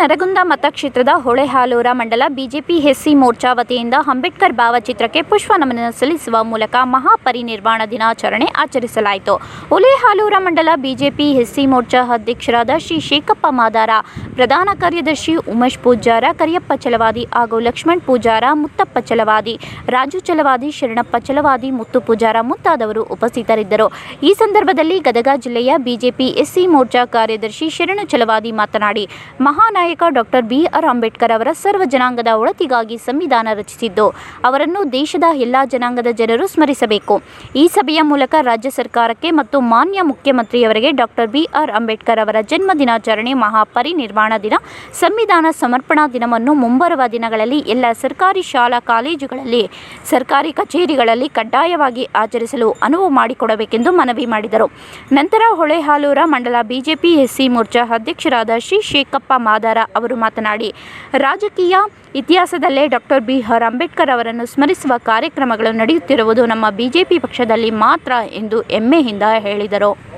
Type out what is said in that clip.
ನರಗುಂದ ಮತಕ್ಷೇತ್ರದ ಹೊಳೆಹಾಲೂರ ಮಂಡಲ BJP SC Morcha ವತಿಯಿಂದ ಅಂಬೇಡ್ಕರ್ ಭಾವಚಿತ್ರಕ್ಕೆ ಪುಷ್ಪ ನಮನ ಸಲ್ಲಿಸುವ ಮೂಲಕ ಮಹಾಪರಿನಿರ್ವಾಣ ದಿನಾಚರಣೆ ಆಚರಿಸಲಾಯಿತು. ಹೊಳೆಹಾಲೂರ ಮಂಡಲ ಬಿಜೆಪಿ ಎಸ್ಸಿ ಮೋರ್ಚಾ ಅಧ್ಯಕ್ಷರಾದ ಶ್ರೀ ಶೇಖಪ್ಪ ಮಾದಾರ, ಪ್ರಧಾನ ಕಾರ್ಯದರ್ಶಿ ಉಮೇಶ್ ಪೂಜಾರ, ಕರಿಯಪ್ಪ ಚಲವಾದಿ ಹಾಗೂ ಲಕ್ಷ್ಮಣ್ ಪೂಜಾರ, ಮುತ್ತಪ್ಪ ಚಲವಾದಿ, ರಾಜು ಚಲವಾದಿ, ಶರಣಪ್ಪ ಚಲವಾದಿ, ಮುತ್ತು ಪೂಜಾರ ಮುಂತಾದವರು ಉಪಸ್ಥಿತರಿದ್ದರು. ಈ ಸಂದರ್ಭದಲ್ಲಿ ಗದಗ ಜಿಲ್ಲೆಯ ಬಿಜೆಪಿ ಎಸ್ಸಿ ಮೋರ್ಚಾ ಕಾರ್ಯದರ್ಶಿ ಶರಣು ಚಲವಾದಿ ಮಾತನಾಡಿ ಮಹಾನಾಯಕ ಡಾಕ್ಟರ್ ಬಿ ಆರ್ ಅಂಬೇಡ್ಕರ್ ಅವರ ಸರ್ವ ಜನಾಂಗದ ಒಳತಿಗಾಗಿ ಸಂವಿಧಾನ ರಚಿಸಿದ್ದು, ಅವರನ್ನು ದೇಶದ ಎಲ್ಲ ಜನಾಂಗದ ಜನರು ಸ್ಮರಿಸಬೇಕು. ಈ ಸಭೆಯ ಮೂಲಕ ರಾಜ್ಯ ಸರ್ಕಾರಕ್ಕೆ ಮತ್ತು ಮಾನ್ಯ ಮುಖ್ಯಮಂತ್ರಿಯವರಿಗೆ ಡಾಕ್ಟರ್ ಬಿ ಆರ್ ಅಂಬೇಡ್ಕರ್ ಅವರ ಜನ್ಮ ದಿನಾಚರಣೆ, ಮಹಾಪರಿನಿರ್ವಾಣ ದಿನ, ಸಂವಿಧಾನ ಸಮರ್ಪಣಾ ದಿನವನ್ನು ಮುಂಬರುವ ದಿನಗಳಲ್ಲಿ ಎಲ್ಲ ಸರ್ಕಾರಿ ಶಾಲಾ ಕಾಲೇಜುಗಳಲ್ಲಿ, ಸರ್ಕಾರಿ ಕಚೇರಿಗಳಲ್ಲಿ ಕಡ್ಡಾಯವಾಗಿ ಆಚರಿಸಲು ಅನುವು ಮಾಡಿಕೊಡಬೇಕೆಂದು ಮನವಿ ಮಾಡಿದರು. ನಂತರ ಹೊಳೆಹಾಲೂರ ಮಂಡಲ ಬಿಜೆಪಿ ಎಸ್ಸಿ ಮೋರ್ಚಾ ಅಧ್ಯಕ್ಷರಾದ ಶ್ರೀ ಶೇಖಪ್ಪ ಮಾದಾರ ಅವರು ಮಾತನಾಡಿ, ರಾಜಕೀಯ ಇತಿಹಾಸದಲ್ಲೇ ಡಾಕ್ಟರ್ ಬಿ ಆರ್ ಅಂಬೇಡ್ಕರ್ ಅವರನ್ನು ಸ್ಮರಿಸುವ ಕಾರ್ಯಕ್ರಮಗಳು ನಡೆಯುತ್ತಿರುವುದು ನಮ್ಮ ಬಿಜೆಪಿ ಪಕ್ಷದಲ್ಲಿ ಮಾತ್ರ ಎಂದು ಹೆಮ್ಮೆಯಿಂದ ಹೇಳಿದರು.